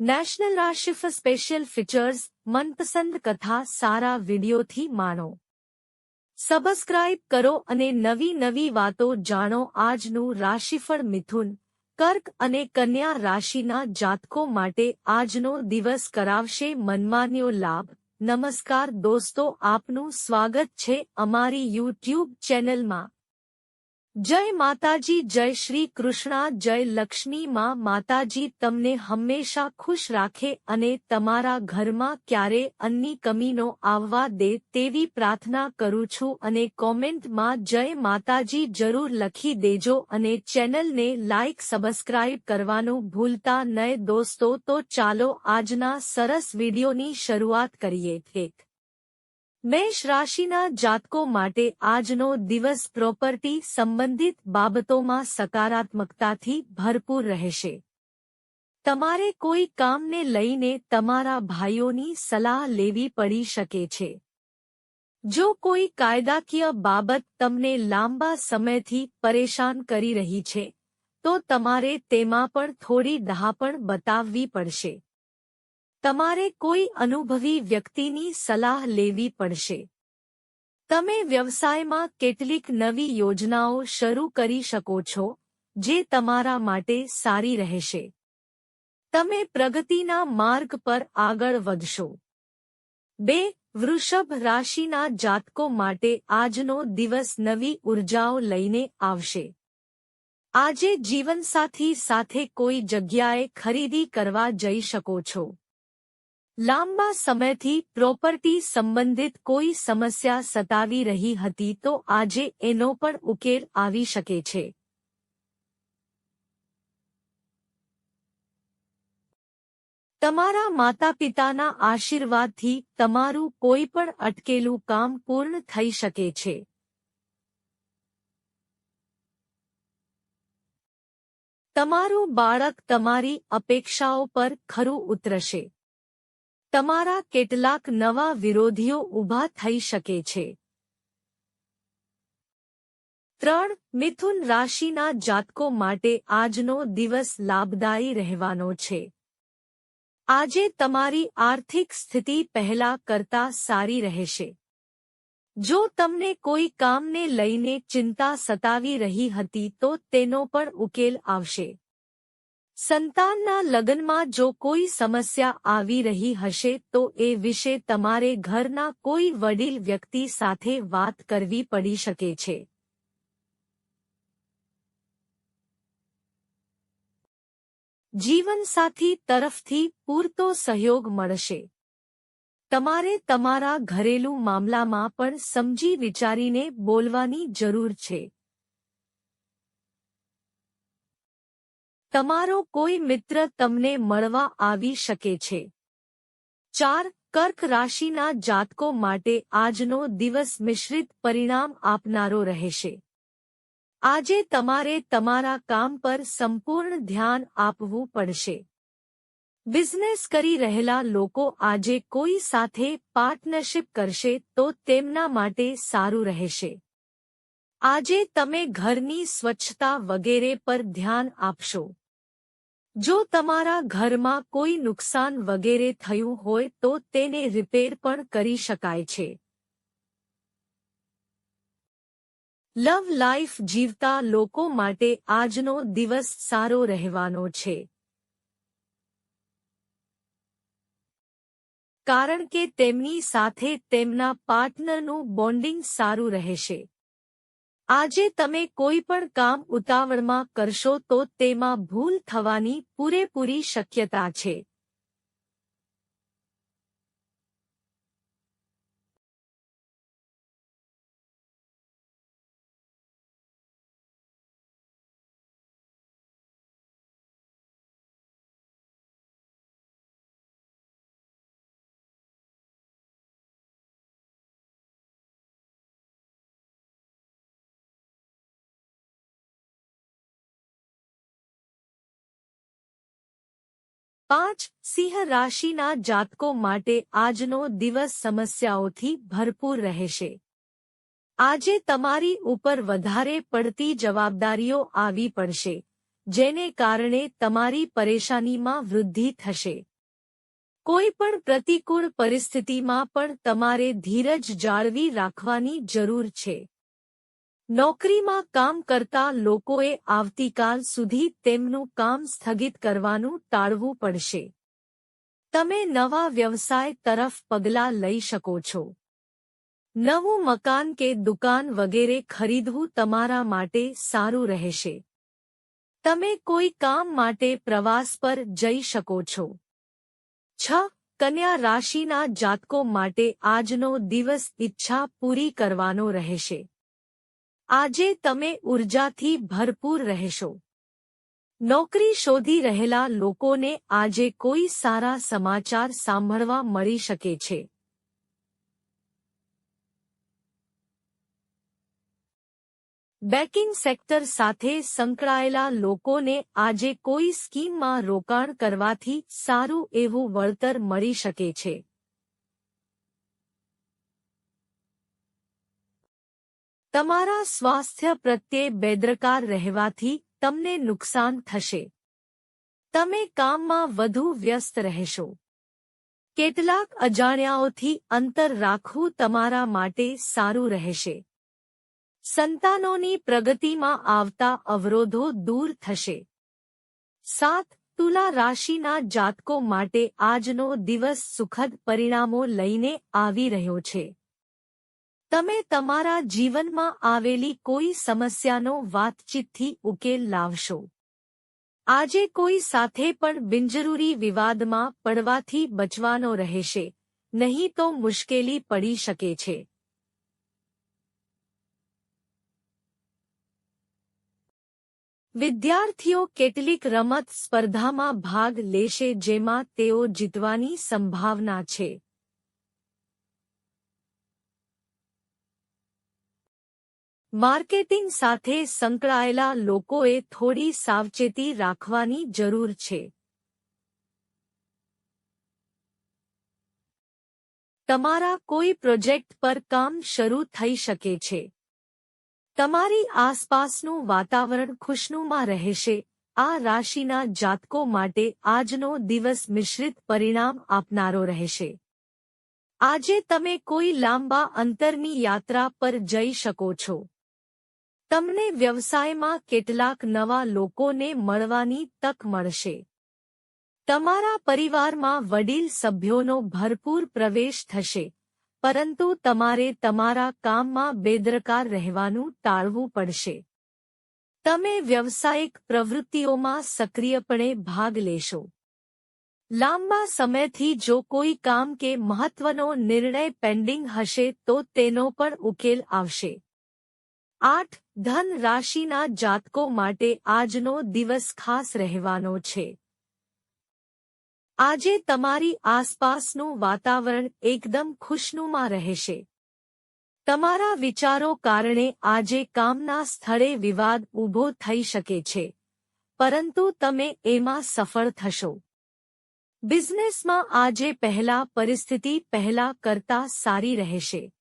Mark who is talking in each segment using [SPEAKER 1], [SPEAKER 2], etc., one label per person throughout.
[SPEAKER 1] National રાશિફ special features મનપસંદ કથા સારા વિડિયોથી માણો. સબસ્ક્રાઇબ કરો અને નવી નવી વાતો જાણો આજનું રાશિફળ મિથુન, કર્ક અને કન્યા રાશિના જાતકો માટે આજનો દિવસ કરાવશે મનમાન્યો લાભ. નમસ્કાર દોસ્તો, આપનું સ્વાગત છે અમારી યુટ્યુબ ચેનલમાં જય માતાજી, જય શ્રી કૃષ્ણા, જય લક્ષ્મી માં માતાજી, તમને હંમેશા ખુશ રાખે અને તમારા ઘરમાં ક્યારે અન્ની કમીનો આવવા દે તેવી પ્રાર્થના કરું છું અને કોમેન્ટમાં જય માતાજી જરૂર લખી દેજો અને ચેનલને લાઇક સબસ્ક્રાઇબ કરવાનું ભૂલતા નહીં. દોસ્તો, તો ચાલો આજના સરસ વિડીયોની શરૂઆત કરીએ એક મેષ રાશિના જાતકો માટે આજનો દિવસ પ્રોપર્ટી સંબંધિત બાબતોમાં સકારાત્મકતાથી ભરપૂર રહેશે. તમારે કોઈ કામને લઈને તમારા ભાઈઓની સલાહ લેવી પડી શકે છે. જો કોઈ કાયદાકીય બાબત તમને લાંબા સમયથી પરેશાન કરી રહી છે, તો તમારે તેમાં પણ થોડી ડહાપણ બતાવવી પડશે. તમારે કોઈ અનુભવી વ્યક્તિની સલાહ લેવી પડશે. તમે વ્યવસાયમાં કેટલીક નવી યોજનાઓ શરૂ કરી શકો છો, જે તમારા માટે સારી રહેશે. તમે પ્રગતિના માર્ગ પર આગળ વધશો. બે, વૃષભ રાશિના જાતકો માટે આજનો દિવસ નવી ઉર્જાઓ લઈને આવશે. આજે જીવનસાથી સાથે કોઈ જગ્યાએ ખરીદી કરવા જઈ શકો છો. લાંબા સમયથી પ્રોપર્ટી સંબંધિત કોઈ સમસ્યા સતાવી રહી હતી તો આજે એનો પણ ઉકેલ આવી શકે છે. તમારા માતા પિતાના આશીર્વાદથી તમારું કોઈ પણ અટકેલું કામ પૂર્ણ થઈ શકે છે. તમારું બાળક તમારી અપેક્ષાઓ પર ખરું ઉતરશે. તમારા કેટલાક નવા વિરોધીઓ ઊભા થઈ શકે છે. ત્રણ, મિથુન રાશિના જાતકો માટે આજનો દિવસ લાભદાયી રહેવાનો છે. આજે તમારી આર્થિક સ્થિતિ પહેલા કરતા સારી રહેશે. જો તમને કોઈ કામને લઈને ચિંતા સતાવી રહી હતી તો તેનો પણ ઉકેલ આવશે. સંતાનના લગ્નમાં જો કોઈ સમસ્યા આવી રહી હશે તો એ વિશે તમારે ઘરના કોઈ વડીલ વ્યક્તિ સાથે વાત કરવી પડી શકે છે. જીવનસાથી તરફથી પૂરતો સહયોગ મળશે. તમારે તમારા ઘરેલું મામલામાં પણ સમજી વિચારીને બોલવાની જરૂર છે. તમારો કોઈ મિત્ર તમને મળવા આવી શકે છે. ચાર, કર્ક રાશિના જાતકો માટે આજનો દિવસ મિશ્રિત પરિણામ આપનારો રહેશે. આજે તમારે તમારા કામ પર સંપૂર્ણ ધ્યાન આપવું પડશે. બિઝનેસ કરી રહેલા લોકો આજે કોઈ સાથે પાર્ટનરશિપ કરશે તો તેમના માટે સારું રહેશે. આજે તમે ઘરની સ્વચ્છતા વગેરે પર ધ્યાન આપશો. જો તમારા ઘરમાં કોઈ નુકસાન વગેરે થયું હોય તો તેને રિપેર પણ કરી શકાય છે. લવ લાઈફ જીવતા લોકો માટે આજનો દિવસ સારો રહેવાનો છે. કારણ કે તેમની સાથે તેમના પાર્ટનરનું બોન્ડિંગ સારું રહેશે. આજે તમે કોઈ પણ કામ ઉતાવળમાં કરશો તો તેમાં ભૂલ થવાની પૂરેપૂરી શક્યતા છે. પાંચ સિંહ રાશિના જાતકો માટે આજનો દિવસ સમસ્યાઓથી ભરપૂર રહેશે. આજે તમારી ઉપર વધારે પડતી જવાબદારીઓ આવી પડશે, જેને કારણે તમારી પરેશાનીમાં વૃદ્ધિ થશે. કોઈ પણ પ્રતિકૂળ પરિસ્થિતિમાં પણ તમારે ધીરજ જાળવી રાખવાની જરૂર છે. નોકરીમાં કામ કરતા લોકોએ આવતીકાલ સુધી તેમનું કામ સ્થગિત કરવાનું ટાળવું પડશે. તમે નવા વ્યવસાય તરફ પગલાં લઈ શકો છો. નવું મકાન કે દુકાન વગેરે ખરીદવું તમારા માટે સારું રહેશે. તમે કોઈ કામ માટે પ્રવાસ પર જઈ શકો છો. છ, કન્યા રાશિના જાતકો માટે આજનો દિવસ ઈચ્છા પૂરી કરવાનો રહેશે. આજે તમે ઉર્જાથી ભરપૂર રહેશો. નોકરી શોધી રહેલા લોકોને આજે કોઈ સારા સમાચાર સાંભળવા મળી શકે છે. બેકિંગ સેક્ટર સાથે સંકળાયેલા લોકોને આજે કોઈ સ્કીમમાં રોકાણ કરવાથી સારું એવું વળતર મળી શકે છે. તમારા સ્વાસ્થ્ય પ્રત્યે બેદરકાર રહેવાથી તમને નુકસાન થશે. તમે કામમાં વધુ વ્યસ્ત રહેશો. કેટલાક અજાણ્યાઓથી અંતર રાખવું તમારા માટે સારું રહેશે. સંતાનોની પ્રગતિમાં આવતા અવરોધો દૂર થશે. સાત, તુલા રાશિના જાતકો માટે આજનો દિવસ સુખદ પરિણામો લઈને આવી રહ્યો છે. તમે તમારા જીવનમાં આવેલી કોઈ સમસ્યાનો વાતચીતથી ઉકેલ લાવશો. આજે કોઈ સાથે પણ બિનજરૂરી વિવાદમાં પડવાથી બચવાનો રહેશે, નહીં તો મુશ્કેલી પડી શકે છે. વિદ્યાર્થીઓ કેટલીક રમત સ્પર્ધામાં ભાગ લેશે જેમાં તેઓ જીતવાની સંભાવના છે. માર્કેટિંગ સાથે સંકળાયેલા લોકોએ થોડી સાવચેતી રાખવાની જરૂર છે. તમારા કોઈ પ્રોજેક્ટ પર કામ શરૂ થઈ શકે છે. તમારી આસપાસનું વાતાવરણ ખુશનુમા રહેશે. આ રાશિના જાતકો માટે આજનો દિવસ મિશ્રિત પરિણામ આપનારો રહેશે. આજે તમે કોઈ લાંબા અંતરની યાત્રા પર જઈ શકો છો. તમને વ્યવસાયમાં કેટલાક નવા લોકોને મળવાની તક મળશે. તમારા પરિવારમાં વડીલ સભ્યોનો ભરપૂર પ્રવેશ થશે, પરંતુ તમારે તમારા કામમાં બેદરકાર રહેવાનું ટાળવું પડશે. તમે વ્યવસાયિક પ્રવૃત્તિઓમાં સક્રિયપણે ભાગ લેશો. લાંબા સમયથી જો કોઈ કામ કે મહત્વનો નિર્ણય પેન્ડિંગ હશે તો તેનો પણ ઉકેલ આવશે. આઠ ધન રાશિના જાતકો માટે આજનો દિવસ ખાસ રહેવાનો છે. આજે તમારી આસપાસનું વાતાવરણ એકદમ ખુશનુમા રહેશે. તમારા વિચારો કારણે આજે કામના સ્થળે વિવાદ ઊભો થઈ શકે છે. પરંતુ તમે એમાં સફળ થશો. બિઝનેસમાં આજે પહેલા પરિસ્થિતિ પહેલા કરતા સારી રહેશે.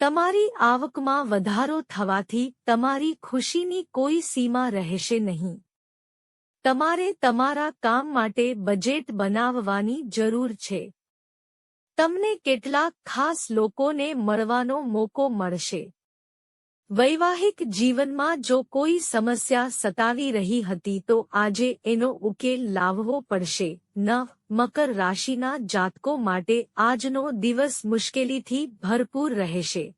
[SPEAKER 1] તમારી આવકમાં વધારો થવાથી તમારી ખુશીની કોઈ સીમા રહેશે નહીં. તમારે તમારા કામ માટે બજેટ બનાવવાની જરૂર છે. તમને કેટલાક ખાસ લોકોને મળવાનો મોકો મળશે. વૈવાહિક જીવનમાં જો કોઈ સમસ્યા સતાવી રહી હતી તો આજે એનો ઉકેલ લાવવો પડશે. ન, મકર રાશિના જાતકો માટે આજનો દિવસ મુશ્કેલીથી ભરપૂર રહેશે.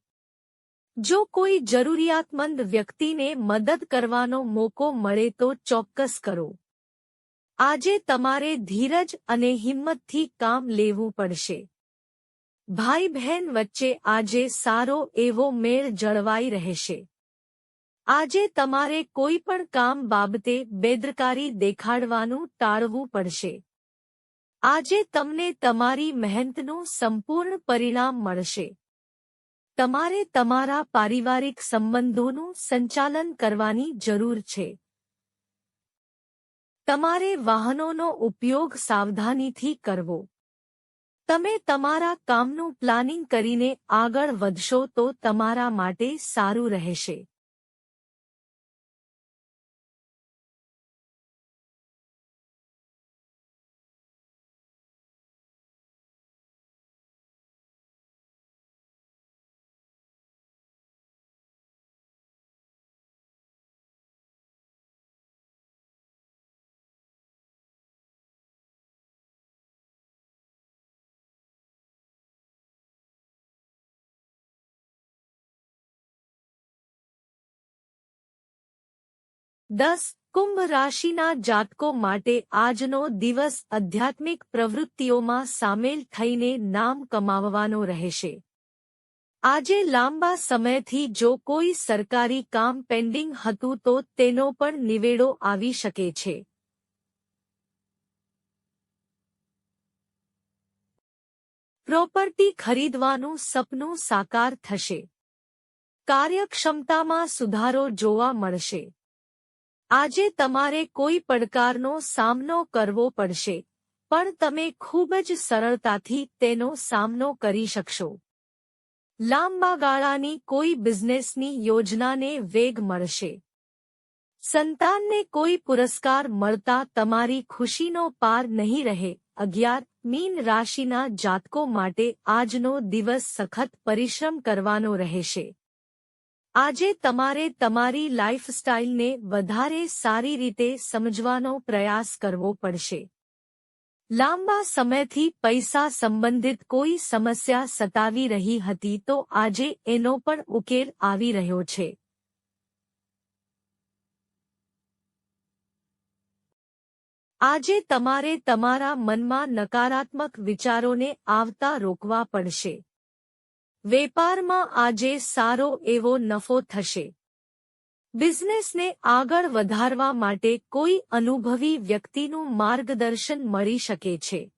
[SPEAKER 1] જો કોઈ જરૂરિયાતમંદ વ્યક્તિને મદદ કરવાનો મોકો મળે તો ચોક્કસ કરો. આજે તમારે ધીરજ અને હિંમતથી કામ લેવું પડશે. ભાઈ બહેન વચ્ચે આજે સારો એવો મેળ જળવાઈ રહેશે. આજે તમારે કોઈ પણ કામ બાબતે બેદરકારી દેખાડવાનું ટાળવું પડશે. આજે તમને તમારી મહેનતનું સંપૂર્ણ પરિણામ મળશે. તમારે તમારા પારિવારિક સંબંધોનું સંચાલન કરવાની જરૂર છે. તમારે વાહનોનો ઉપયોગ સાવધાનીથી કરવો. તમે તમારા કામનું પ્લાનિંગ કરીને આગળ વધશો તો તમારા માટે સારું રહેશે. દસ, કુંભ રાશિના જાતકો માટે આજનો દિવસ આધ્યાત્મિક પ્રવૃત્તિઓમાં સામેલ થઈને નામ કમાવવાનો રહેશે. આજે લાંબા સમયથી જો કોઈ સરકારી કામ પેન્ડિંગ હતું તો તેનો પણ નિવેડો આવી શકે છે. પ્રોપર્ટી ખરીદવાનું સપનું સાકાર થશે. કાર્યક્ષમતામાં સુધારો જોવા મળશે. આજે તમારે કોઈ પડકારનો સામનો કરવો પડશે, પણ તમે ખૂબ જ સરળતાથી તેનો સામનો કરી શકશો. લાંબા ગાળાની કોઈ બિઝનેસની યોજનાને વેગ મળશે. સંતાનને કોઈ પુરસ્કાર મળતા તમારી ખુશીનો પાર નહીં રહે, અગિયાર, મીન રાશિના જાતકો માટે આજનો દિવસ સખત પરિશ્રમ કરવાનો રહેશે. આજે તમારે તમારી લાઇફસ્ટાઇલને વધારે સારી રીતે સમજવાનો પ્રયાસ કરવો પડશે. લાંબા સમયથી પૈસા સંબંધિત કોઈ સમસ્યા સતાવી રહી હતી તો આજે એનો પણ ઉકેલ આવી રહ્યો છે. આજે તમારે તમારા મનમાં નકારાત્મક વિચારોને આવતા રોકવા પડશે. વેપારમાં આજે સારો એવો નફો થશે. બિઝનેસને આગળ વધારવા માટે કોઈ અનુભવી વ્યક્તિનું માર્ગદર્શન મળી શકે છે.